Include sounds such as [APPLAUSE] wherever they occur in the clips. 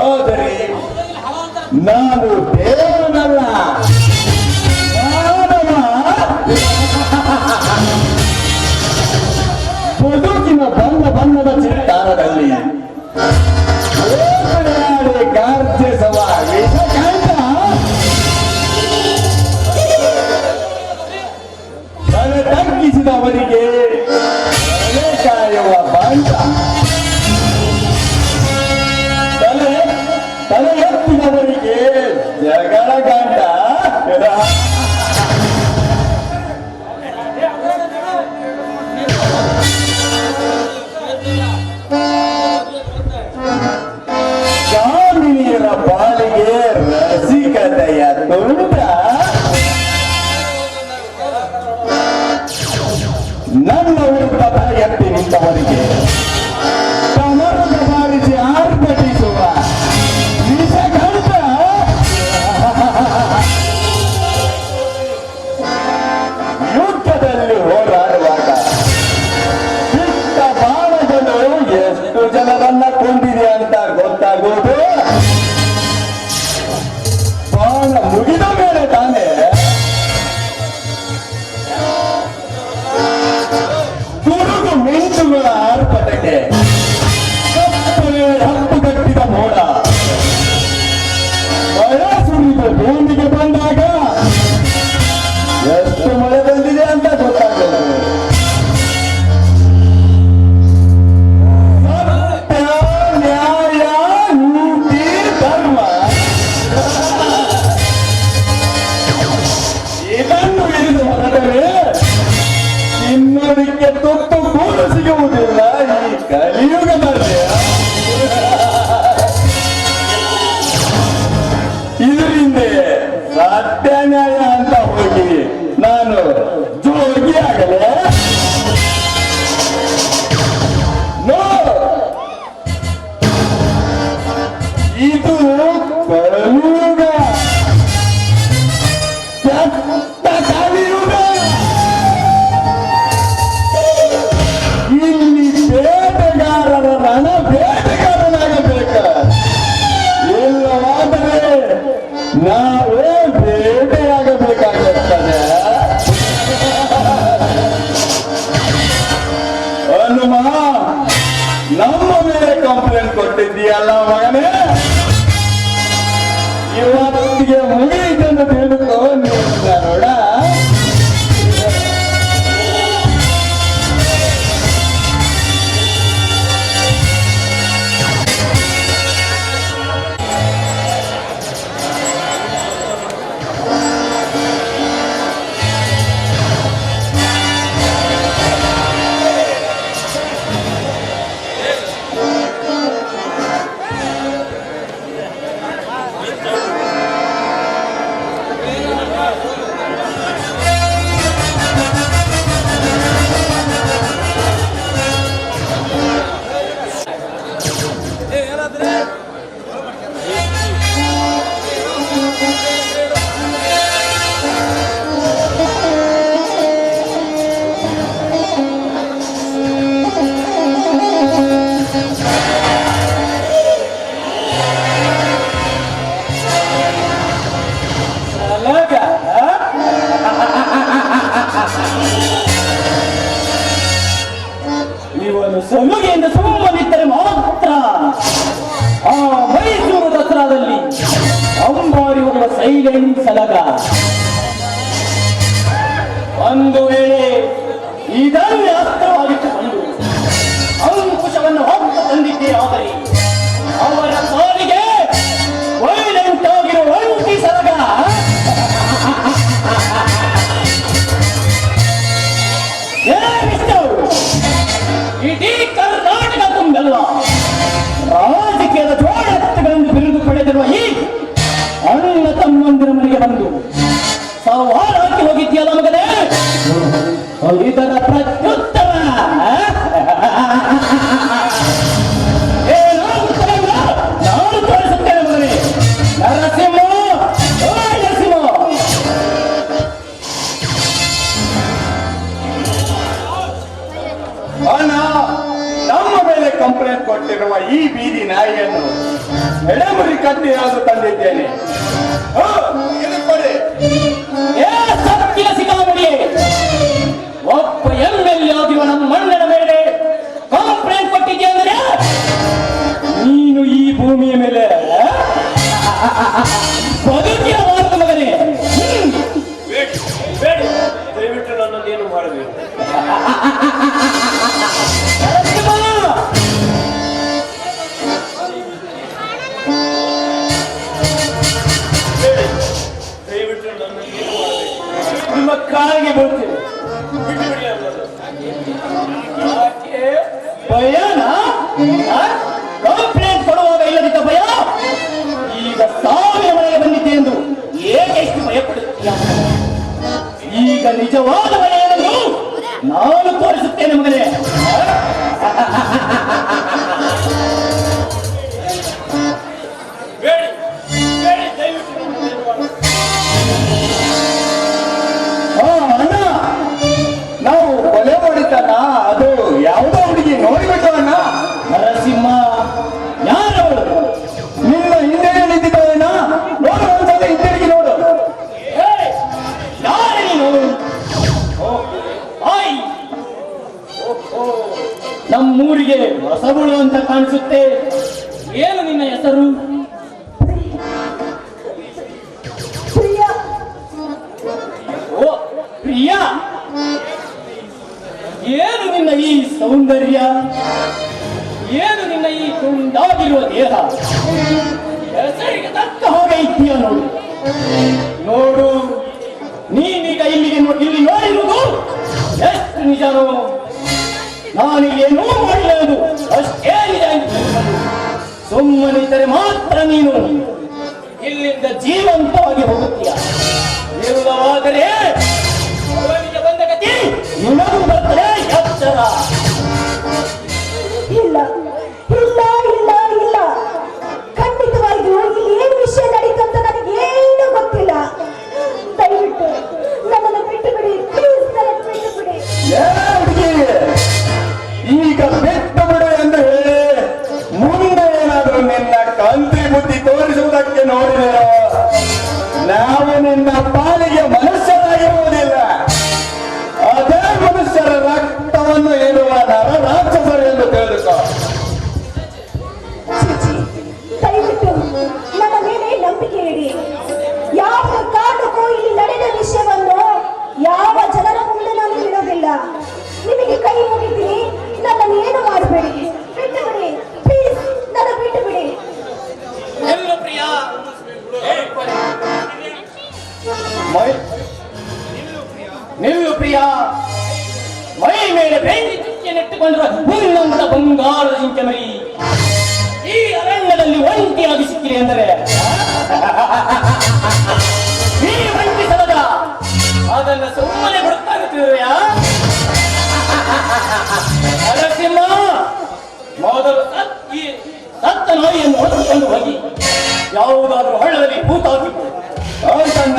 ಆದರೆ ನಾನು ದೇವನಲ್ಲ. ಬದುಕಿನ ಬಣ್ಣ ಬಣ್ಣದ ಚಿತ್ತಾರದಲ್ಲಿ ಕಾರ್ಯಸವಾಗಿ ತಗ್ಗಿಸಿದವರಿಗೆ Thank you. ನನ್ನ ವಿರುದ್ಧ ತಲೆಯಂತೆ ನಿಂತವರಿಗೆ ಕೊಟ್ಟಿದ್ದೀಯಲ್ಲ ಮಗನೇ? ಇವತ್ತಿಗೆ ಮುಗಿಯಿತನ್ನು ತಿಳಿದು ಇಡೀ ಕರ್ನಾಟಕ ತುಂಬೆಲ್ಲ ರಾಜಕೀಯದ ಜೋಡ ಹತ್ತುಗಳನ್ನು ಬಿರುದು ಪಡೆದಿರುವ ಈ ಅಣ್ಣ ತಮ್ಮಂದಿರ ಮನೆಗೆ ಬಂದು ಸವಾಲು ಹಾಕಿ ಹೋಗಿದ್ಯಲ್ಲ ಮಗನೇ? ಇದರ ಪ್ರತಿ ಎಡೆಮುರಿ ನಾಯಿಯನ್ನು ತಂದಿದ್ದೇನೆ. ಕೊಡಿ. ಏ ಸತ್ತಿನ ಸಿಕ್ಕಾಪಡಿ ಒಬ್ಬ ಎಂ ಎಲ್ ಎ ಆಗಿರುವ ನಮ್ಮ ಮಣ್ಣನ ಮೇಲೆ ಕಂಪ್ಲೇಂಟ್ ಕೊಟ್ಟಿದ್ದೆ ಅಂದ್ರೆ ನೀನು ಈ ಭೂಮಿಯ ಮೇಲೆ ಬದುಕಿನ ಮಾತು ಮಗನೇ. ದಯವಿಟ್ಟು ನನ್ನನ್ನು ಏನು ಮಾಡಬೇಕು Hello? ಪ್ರಿಯಾ ಮೈ ಮೇಲೆ ಬೆಂಕಿ ಚುಕ್ಕೆ ನೆಟ್ಟುಕೊಂಡಿರುವ ನಿನ್ನಂತ ಬಂಗಾರದ ಜಿಂಕೆ ಮರಿ. ಈ ಅರಣ್ಯದಲ್ಲಿ ಒಂಟಿಯಾಗಿ ಸಿಕ್ಕಿರಿ ಅಂದರೆ ಈ ಒಂಟಿ ಸಲದ ಅದನ್ನು ಸುಮ್ಮನೆ ಬಿಡುತ್ತಾಗುತ್ತಿರುವೆಯಾ ನರಸಿಂಹ, ಮೊದಲು ಸತ್ತಿ ನಾಯಿಯನ್ನು ಹೊಡೆದುಕೊಂಡು ಹೋಗಿ, ಯಾವುದಾದ್ರೂ ಹಳ್ಳದಲ್ಲಿ ಭೂತಾಕಿತ್ತು ಆಯ್ತಣ್ಣ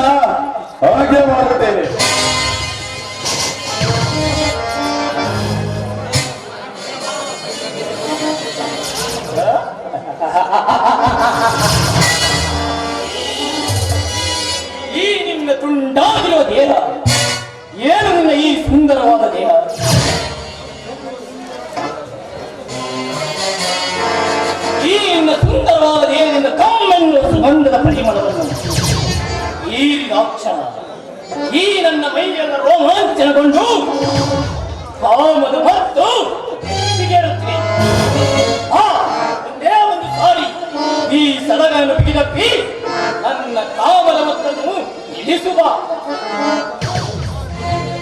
ಹಾಗೆ ಮಾಡುತ್ತೇನೆ. [LAUGHS] ಈ ನಿನ್ನ ತುಂಡಾಗಿರುವ ದೇಹ, ಏನು ನಿನ್ನ ಈ ಸುಂದರವಾದ ದೇಹ? ಈ ನಿನ್ನ ಸುಂದರವಾದ ದೇಹದಿಂದ ಕಮ್ಮೆನ್ನು ಸುಗಂಧದ ಪರಿಮಳವನ್ನು ಈ ಲಾಕ್ಷಣ ಈ ನನ್ನ ಮೈಯನ್ನು ರೋಮಾಂಚನಗೊಂಡು ಕಾಮದ ಮತ್ತು ಇಳಿಸುವ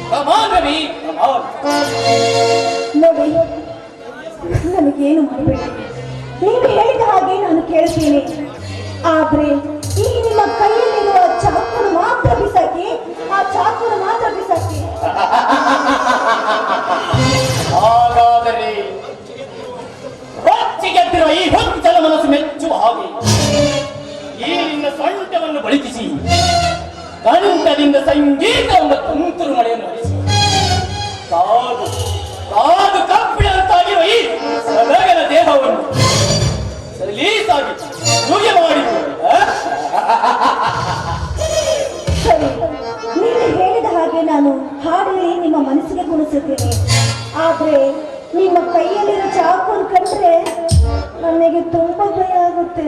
ಪ್ರಮಾಣವೇ ಪ್ರಮಾಣ ನೋಡಿ ನನಗೇನು ಮಾಡಬೇಡಿ ನೀವು ಹೇಳಿದ ಹಾಗೆ ನಾನು ಕೇಳ್ತೀನಿ ಆದ್ರೆ ಈ ನಿಮ್ಮ ಕೈಯಲ್ಲಿರುವ ಚಾಕುನ ಮಾತ್ರ ಬಿಸಾಕಿ ಆ ಚಾಕುನ ಮಾತ್ರ ಬಿಸಾಕಿ. ಹಾಗಾದರೆ ಹೊಚ್ಚಿಗೆದ್ದಿರುವ ಈ ಹೊಚ್ಚಲ ಮನಸ್ಸು ಮೆಚ್ಚುವ ಹಾಗೆ ಈ ನಿನ್ನ ಸೊಂಟವನ್ನು ಬಳಿಕಿಸಿ ಕಂಠದಿಂದ ಸಂಗೀತವನ್ನು ತುಂತುರು ಮಳೆಯನ್ನು ಹರಿಸಿ ಕಾದು ಕಾದು ಕಪ್ಪಿನಂತಾಗಿರುವ ಈ ಸದಗನ ದೇಹವನ್ನು ಸಲೀಸಾಗಿ ಪೂಜೆ ಮಾಡಿ. ನೀವು ಹೇಳಿದ ಹಾಗೆ ನಾನು ಹಾಡಲಿ ನಿಮ್ಮ ಮನಸ್ಸಿಗೆ ಕುಣಿಸುತ್ತೇನೆ. ಆದ್ರೆ ನಿಮ್ಮ ಕೈಯಲ್ಲಿರೋ ಚಾಕುನ್ ಕಂಡ್ರೆ ನನಗೆ ತುಂಬಾ ಭಯ ಆಗುತ್ತೆ.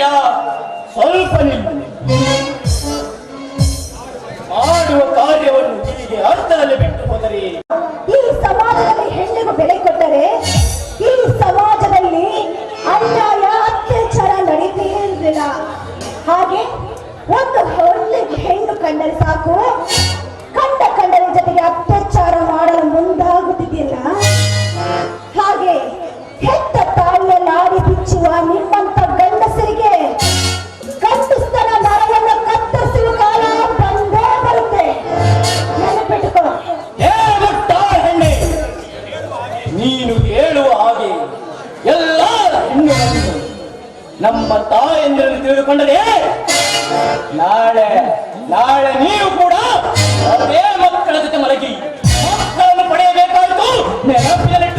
ನಿಲ್ಲು ಸ್ವಲ್ಪ ನಿಲ್ಲು ಮಾಡುವ ಕಾರ್ಯವನ್ನು ಹೀಗೆ ಅರ್ಥದಲ್ಲಿ ಬಿಟ್ಟು ಹೋದರೆ ಈ ಸಮಾಜದಲ್ಲಿ ಹೆಣ್ಣಿಗೂ ಬೆಲೆ ಕೊಟ್ಟರೆ ಈ ಸಮಾಜದಲ್ಲಿ ಅನ್ಯಾಯ, ಅತ್ಯಾಚಾರ ನಡೀತೇ ಇರಲಿಲ್ಲ ಹಾಗೆ ಒಂದು ಒಳ್ಳೆ ಹೆಣ್ಣು ಕಂಡರೆ ಸಾಕು. ತಾಯಂದಿರನ್ನು ನಾಳೆ ನಾಳೆ ನೀವು ಕೂಡ ಅದೇ ಮಕ್ಕಳ ಜೊತೆ ಮಲಗಿ ಮಕ್ಕಳನ್ನು ಪಡೆಯಬೇಕಾಯಿತು. ನೆನಪಿನಲ್ಲಿಟ್ಟುಕೊಂಡು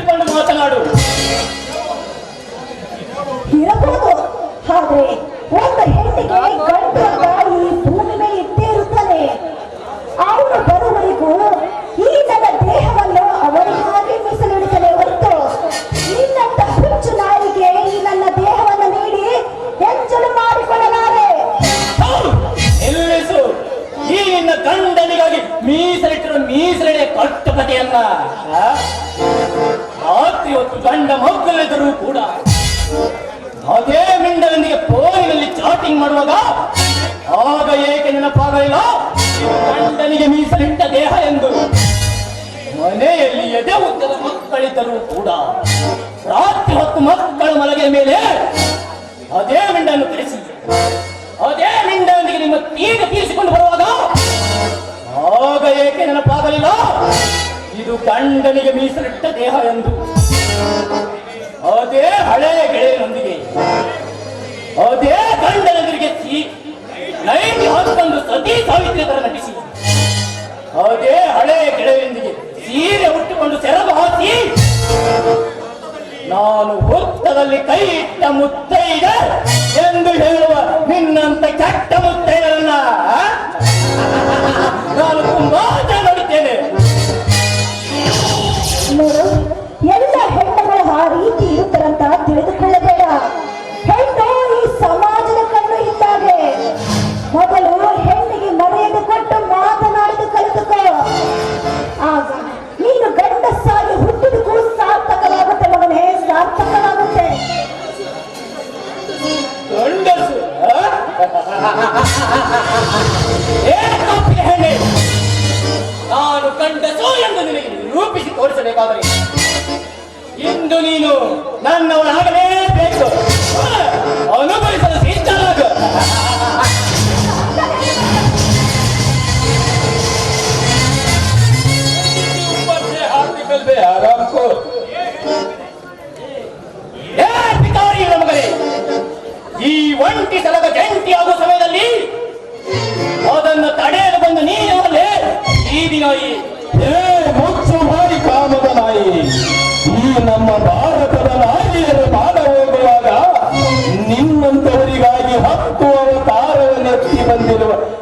ಗಂಡನಿಗೆ ಮೀಸಲಿಟ್ಟ ದೇಹ ಎಂದು. ಅದೇ ಹಳೆಯ ಗೆಳೆಯನೊಂದಿಗೆ ಅದೇ ಗಂಡನೊಂದಿಗೆ ತೀ ನೈಟಿ ಹಾಕಿಕೊಂಡು ಸತಿ ಸಾವಿತ್ರಿ ತರ ನಟಿಸಿ. ಅದೇ ಹಳೆಯ ಗೆಳೆಯೊಂದಿಗೆ ಸೀರೆ ಉಟ್ಟುಕೊಂಡು ಸೆರಗು ಹಾಕಿ. ನಾನು ಹುತ್ತದಲ್ಲಿ ಕೈ ಇಟ್ಟ ಮುತ್ತೈದ ಎಂದು ಹೇಳುವ ನಿನ್ನಂತ ಕೆಟ್ಟ ಮುತ್ತೈದರನ್ನ ನಾನು ತುಂಬಾ ತಿಳಿದುಕೊಳ್ಳಬೇಡ. ಹೆಣ್ಣು ಈ ಸಮಾಜದ ಕಣ್ಣು ಇದ್ದಾಗೆ ಮೊದಲು ಹೆಣ್ಣಿಗೆ ಮರ್ಯಾದೆ ಕೊಟ್ಟು ಮಾತನಾಡಿದು ಕಲಿತುಕೋ. ಆಗ ನೀನು ಗಂಡಸ್ಸಾಗಿ ಹುಟ್ಟಿದಕ್ಕೂ ಸಾರ್ಥಕವಾಗುತ್ತೆ ಮಗನೇ ಸಾರ್ಥಕವಾಗುತ್ತೆ ಗಂಡಸು ನಾನು ಗಂಡಸು ಎಂದು ನಿನಗೆ ನಿರೂಪಿಸಿ ತೋರಿಸಬೇಕಾದರೆ ಇಂದು ನೀನು ನಾನು ಅವನ ಆಗಲೇಬೇಕು ಅನುಭವಿಸಲು ಸಿದ್ಧರಾಗು ಆರಾಮ್ಕೋ ಪಿತಾರಿ ನಮಗನೇ ಈ ಒಂಟಿ ಸಲಗ ಜಂಟಿ ಆಗುವ ಸಮಯದಲ್ಲಿ ಅದನ್ನು ತಡೆಯಲು ಬಂದು ನೀನೇ ಈ ನಾಯಿ ಮುಚ್ಚು ಮಾಡಿ ಕಾಮದ ನಾಯಿ. ಈ ನಮ್ಮ ಭಾರತದ ನಾಯಿ. ಅವತಾರವನ್ನೆತ್ತಿ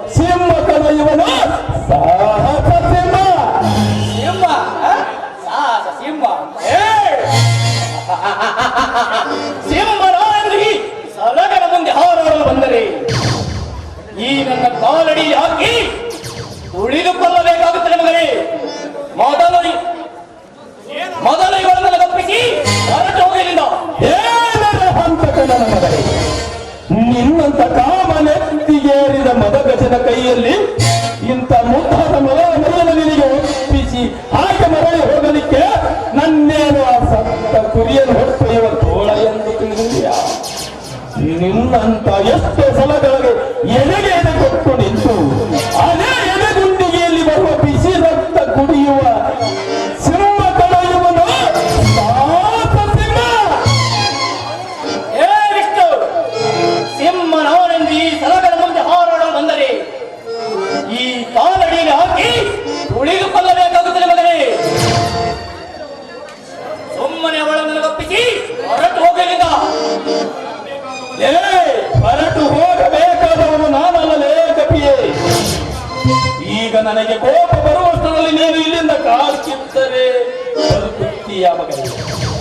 ಇಲ್ಲ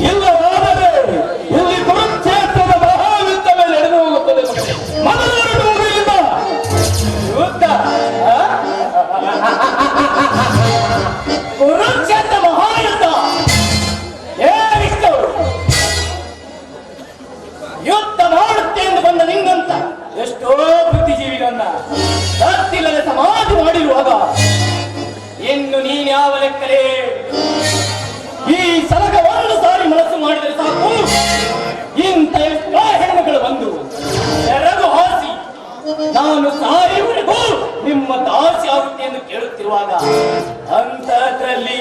ಇಲ್ಲಿ ಹೋಗುತ್ತದೆ. ಯುದ್ಧ ಯುದ್ಧ ಬಂದ ನಿನ್ನಂತ ಎಷ್ಟೋ ಬುದ್ಧಿಜೀವಿಗಳನ್ನ ಸತ್ತಿಲ್ಲದೆ ಸಮಾಧಿ ಮಾಡಿರುವಾಗ, ಇನ್ನು ನೀನ್ ಯಾವ ಲೆಕ್ಕಲೇ? ಕೇಳುತ್ತಿರುವಾಗ ಅಂತದ್ರಲ್ಲಿ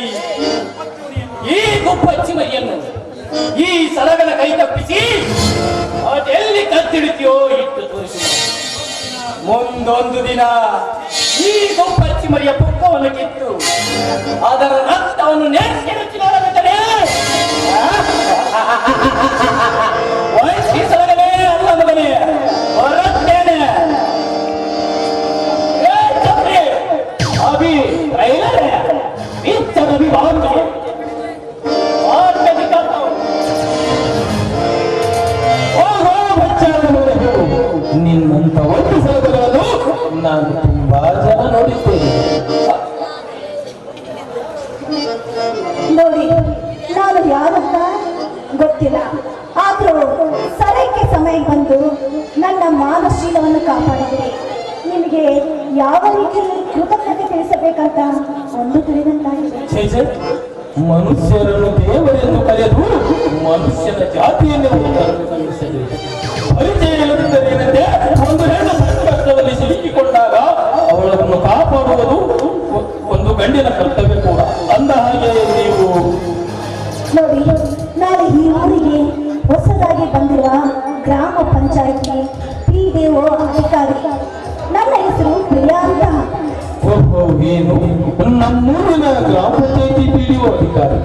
ಈ ಗುಬ್ಬಚ್ಚಿ ಮರಿಯನ್ನು ಈ ಸಲಗನ ಕೈ ತಪ್ಪಿಸಿ ಅದೆಲ್ಲಿ ಕತ್ತಿಡುತ್ತೀಯೋ ಇಟ್ಟು ತೋರಿಸಿ. ಮುಂದೊಂದು ದಿನ ಈ ಗೊಬ್ಬಚ್ಚಿ ಮರಿಯ ಪುಕ್ಕವನ್ನು ಕಿತ್ತು, ಅದರ ರಕ್ತವನ್ನು ನೆನೆಸಿ [LAUGHS] ನಾನು ತುಂಬಾ ಜನ ನೋಡಿದ್ದೇನೆ. ನೋಡಿ ನಾನು ಯಾರಂತ ಗೊತ್ತಿಲ್ಲ. ಆದ್ರೂ ಸರಕ್ಕೆ ಸಮಯ ಬಂದು ನನ್ನ ಮಾನಶೀಲವನ್ನು ಕಾಪಾಡಿದೆ ನಿಮಗೆ ಯಾವ ರೀತಿಯಲ್ಲಿ ಕೃತಜ್ಞತೆ ತಿಳಿಸಬೇಕಂತ ಒಂದು ತಿಳಿದಂತಾಗಿದೆ. ಮನುಷ್ಯರನ್ನು ದೇವರನ್ನು ಕರೆದು ಮನುಷ್ಯನ ಜಾತಿಯನ್ನು ಪರಿಚಯ ಒಂದು ಹೆಣ್ಣು ಸಂಕಷ್ಟದಲ್ಲಿ ಅವರನ್ನು ಅವಳನ್ನು ಕಾಪಾಡುವುದು ಒಂದು ಗಂಡಿನ ಕರ್ತವ್ಯ ಕೂಡ. ಅಂದ ಹಾಗೆ ನೀವು ನೋಡಿ ನಾನು ಈ ಊರಿಗೆ ಹೊಸದಾಗಿ ಬಂದಿರುವ ಗ್ರಾಮ ಪಂಚಾಯತಿ ಪಿ ಡಿ ಅಧಿಕಾರಿ ನನ್ನ ಹೆಸರು ಪ್ರಿಯಾ ಅಂತ. ಓಹೋ ಏನು? ನಮ್ಮೂರಿನ ಗ್ರಾಮ ಪಂಚಾಯತಿ ಪಿಡಿಒ ಅಧಿಕಾರಿ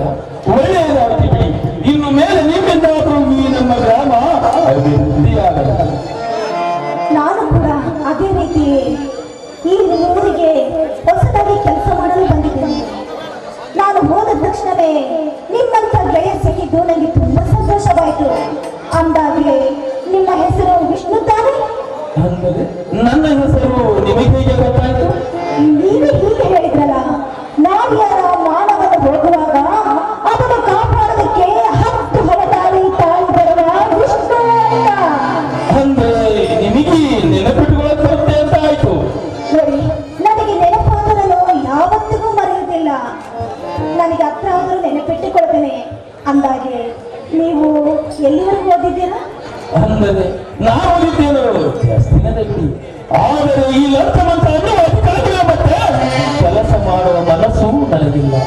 కలిగిందా?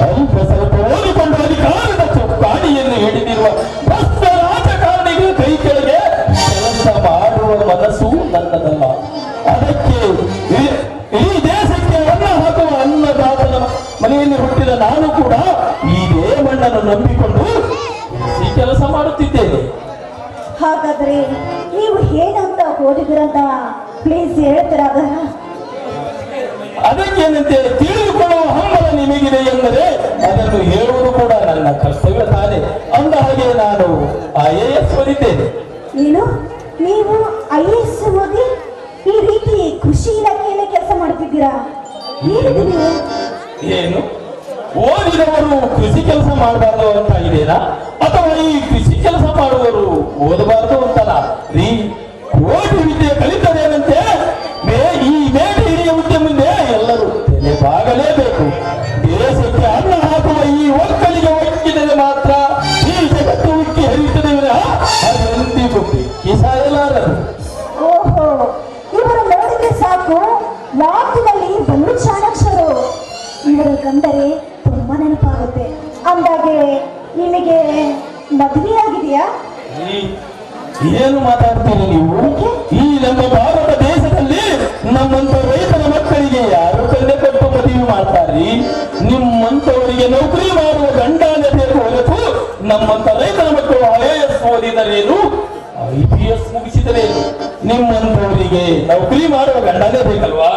ప్రభు ప్రసవ ಕಂಡರೆ ತುಂಬಾ ನೆನಪಾಗುತ್ತೆ. ಅಂದಾಗೆ ನಿಮಗೆ ಮದುವೆ ಆಗಿದೆಯಾ ಏನು ಮಾತಾಡ್ತೀರಿ ನೀವು? ಈ ನಮ್ಮ ಭಾರತ ದೇಶದಲ್ಲಿ ನಮ್ಮಂತ ರೈತರ ಮಕ್ಕಳಿಗೆ ಯಾರು ತಂದೆ ಕೊಟ್ಟು ಮದುವೆ ಮಾಡ್ತಾರ್ರಿ ನಿಮ್ಮಂತವರಿಗೆ ನೌಕರಿ ಮಾಡುವ ಗಂಡ ಬೇಕು ಹೊರತು ನಮ್ಮಂತ ರೈತರ ಮಕ್ಕಳು ಐ ಎಸ್ ಓದಿದರೇನು? ಐ ಪಿ ಎಸ್ ಮುಗಿಸಿದರೇನು ನಿಮ್ಮಂತವರಿಗೆ ನೌಕರಿ ಮಾಡುವ ಗಂಡನೇ ಬೇಕಲ್ವಾ?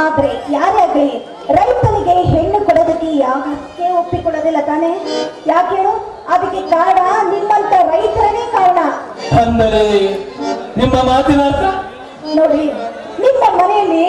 ಆದ್ರೆ ಯಾರೇ ಆಗ್ಲಿ ರೈತನಿಗೆ ಹೆಣ್ಣು ಕೊಡೋದಕ್ಕೆ ಯಾಕೆ ಒಪ್ಪಿಕೊಳ್ಳೋದಿಲ್ಲ ತಾನೆ? ಯಾಕೆ ಹೇಳು? ಅದಕ್ಕೆ ಕಾರಣ ನಿಮ್ಮಂತ ರೈತರನೇ ಕಾರಣ. ಅಂದರೆ ನಿಮ್ಮ ಮಾತಿನ ಅರ್ಥ? ನೋಡಿ ನಿಮ್ಮ ಮನೆಯಲ್ಲಿ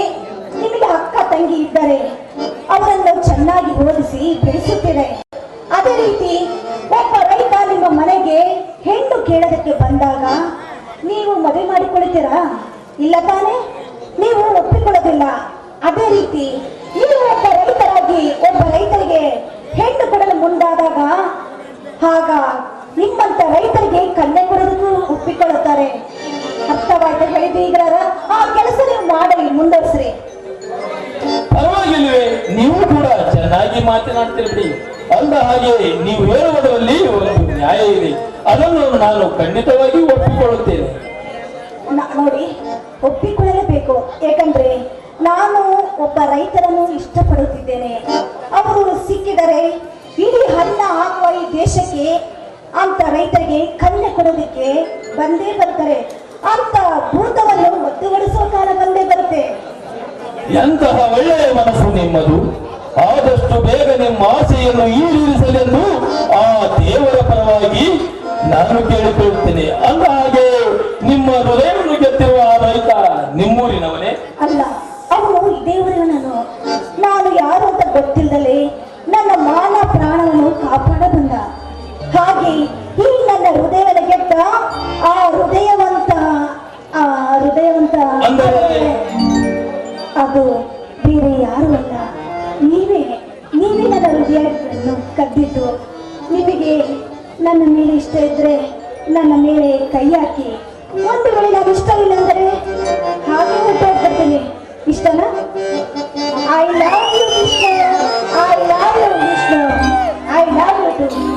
ಒಬ್ಬ ರೈತರನ್ನು ಇಷ್ಟಪಡುತ್ತಿದ್ದೇನೆ. ಅವರು ಸಿಕ್ಕಿದರೆ ಇಡೀ ಹಣ್ಣ ಆಗುವ ಈ ದೇಶಕ್ಕೆ ಅಂತ ರೈತರಿಗೆ ಕಣ್ಣೆ ಕೊಡೋದಕ್ಕೆ ಬಂದೇ ಬರ್ತಾರೆ. ಅಂತ ಭೂತವನ್ನು ಒತ್ತುಗೊಳಿಸುವ ಕಾಲ ಬಂದೇ ಬರುತ್ತೆ. ಎಂತಹ ಒಳ್ಳೆಯ ಮನಸ್ಸು ನಿಮ್ಮದು. ಆದಷ್ಟು ಬೇಗ ನಿಮ್ಮ ಆಸೆಯನ್ನು ಈಡೇರಿಸಲೆಂದು ಆ ದೇವರ ಪರವಾಗಿ ನಾನು ಕೇಳಿಕೊಳ್ಳುತ್ತೇನೆ. ಅಂದ ಹಾಗೆ ನಿಮ್ಮ ಹೃದಯವನ್ನು ಗೆದ್ದಿರುವ ಆ ರೈತ ನಿಮ್ಮೂರಿನವನೇ? ಅಲ್ಲ. ಅವನು ಇದೇ ನಾನು ನಾನು ಯಾರು ಅಂತ ಗೊತ್ತಿಲ್ಲದಲೇ ನನ್ನ ಮಾನ ಪ್ರಾಣವನ್ನು ಕಾಪಾಡ ಬಂದ. ಹಾಗೆ ಈ ನನ್ನ ಹೃದಯದ ಗೆದ್ದ ಆ ಹೃದಯವಂತ ಆ ಹೃದಯವಂತ? ಅದು ಬೇರೆ ಯಾರು ಅಲ್ಲ. ನೀವೇ ನೀವೇ ನನ್ನ ಹೃದಯವನ್ನು ಕದ್ದಿದ್ದು. ನಿಮಗೆ ನನ್ನ ಮೇಲೆ ಇಷ್ಟ ಇದ್ರೆ ನನ್ನ ಮೇಲೆ ಕೈ ಹಾಕಿ. ಒಂದು ವೇಳೆ ನಾನು ಇಷ್ಟವಿಲ್ಲ ಅಂದರೆ ಹಾಗೆ ಹೊರಟೋಗ್ಬಿಡ್ತೀನಿ ಇಷ್ಟನಾ I love you Krishna I love you Krishna I love you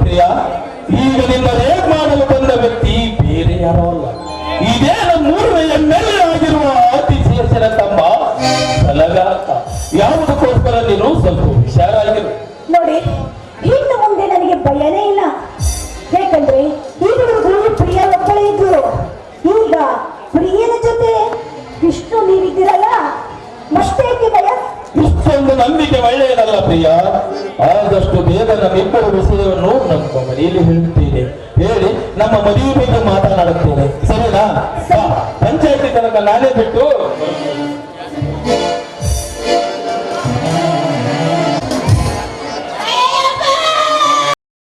ಪ್ರಿಯ ಈಗ ನಿನ್ನ ರೇಟ್ ಮಾಡಲು ಬಂದ ವ್ಯಕ್ತಿ ಬೇರೆ ಯಾರೋ ಅಲ್ಲ. ಇದೇ ನಮ್ಮೂರಿನ ಎಂ ಎಲ್ ಎ ಆಗಿರುವ ಆತಿಥೇಯನ ತಮ್ಮ ಸಲಗಾತ ಯಾವುದಕ್ಕೋಸ್ಕರ ನೀನು ಸ್ವಲ್ಪ ಹುಷಾರಾಗಿರು. ನೋಡಿ, ಇನ್ನು ಮುಂದೆ ನನಗೆ ಭಯನೇ ಇಲ್ಲ. ಯಾಕಂದ್ರೆ ಇದುವರೆಗೂ ಪ್ರಿಯ ಒಬ್ಬಳೇ ಇದ್ರು. ಈಗ ಪ್ರಿಯನ ಜೊತೆ ವಿಷ್ಣು ನೀವಿದ್ದೀರಲ್ಲ ಮತ್ತೇಕೆ ಇಷ್ಟೊಂದು ನಂಬಿಕೆ ಒಳ್ಳೆಯದಲ್ಲ ಪ್ರಿಯ? ಆದಷ್ಟು ಬೇಗ ನಮ್ಮಿಬ್ಬರ ವಿಷಯವನ್ನು ನಮ್ಮ ಮನೆಯಲ್ಲಿ ಹೇಳುತ್ತೇನೆ. ಹೇಳಿ, ನಮ್ಮ ಮದುವೆ ಬಗ್ಗೆ ಮಾತನಾಡುತ್ತೇನೆ. ಸರಿನಾ? ಪಂಚಾಯತಿ ತನಕ ನಾನೇ ಬಿಟ್ಟು